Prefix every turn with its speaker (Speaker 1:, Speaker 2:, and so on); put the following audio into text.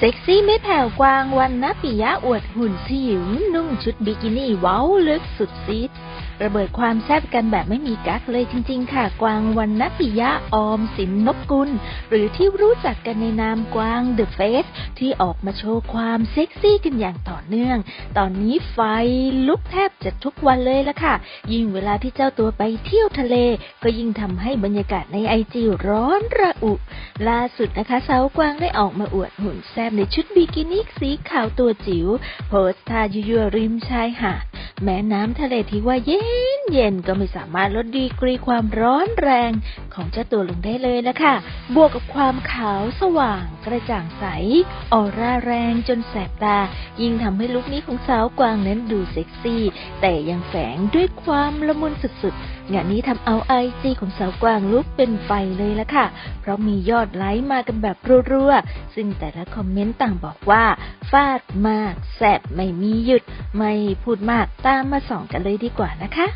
Speaker 1: เซ็กซี่ไม่แผ่วกวางวันนปิยะอวดหุ่นสิวนุ่งชุดบิกินี่เว้าลึกสุดซีด ระเบิดความแซ่บกันแบบไม่มีกั๊กเลยจริง ๆ ค่ะ กวางวันนปิยะออมสินนพกุล หรือที่รู้จักกันในนามกวางเดอะเฟสที่ออกมาโชว์ความเซ็กซี่กันอย่างต่อเนื่อง ตอนนี้ไฟลุกแทบจะทุกวันเลยละค่ะ ยิ่งเวลาที่เจ้าตัวไปเที่ยวทะเล ก็ยิ่งทำให้บรรยากาศในไอจีร้อนระอุ ล่าสุดนะคะสาวกวางได้ออกมาอวดหุ่นแซ่บในชุดบิกินี่สีขาวตัวจิ๋วโพสท่ายั่วริมชายหาด แม้น้ำทะเลที่ว่าเย็นเย็นก็ไม่สามารถลดดีกรีความร้อนแรงของเจ้าตัวลงได้เลยละค่ะ บวกกับความขาวสว่าง กระจ่างใส ออร่าแรงจนแสบตา ยิ่งทำให้ลุคนี้ของสาวกวางนั้นดูเซ็กซี่ แต่ยังแฝงด้วยความละมุนสุดๆ งานนี้ทำเอาไอจีของสาวกวางลุกเป็นไฟเลยละค่ะ เพราะมียอดไลค์มากันแบบรัวๆ ซึ่งแต่ละคอมเมนต์ต่างบอกว่า ฟาดมาก แสบไม่มีหยุด ไม่พูดมากตามมาส่องกันเลยดีกว่านะคะ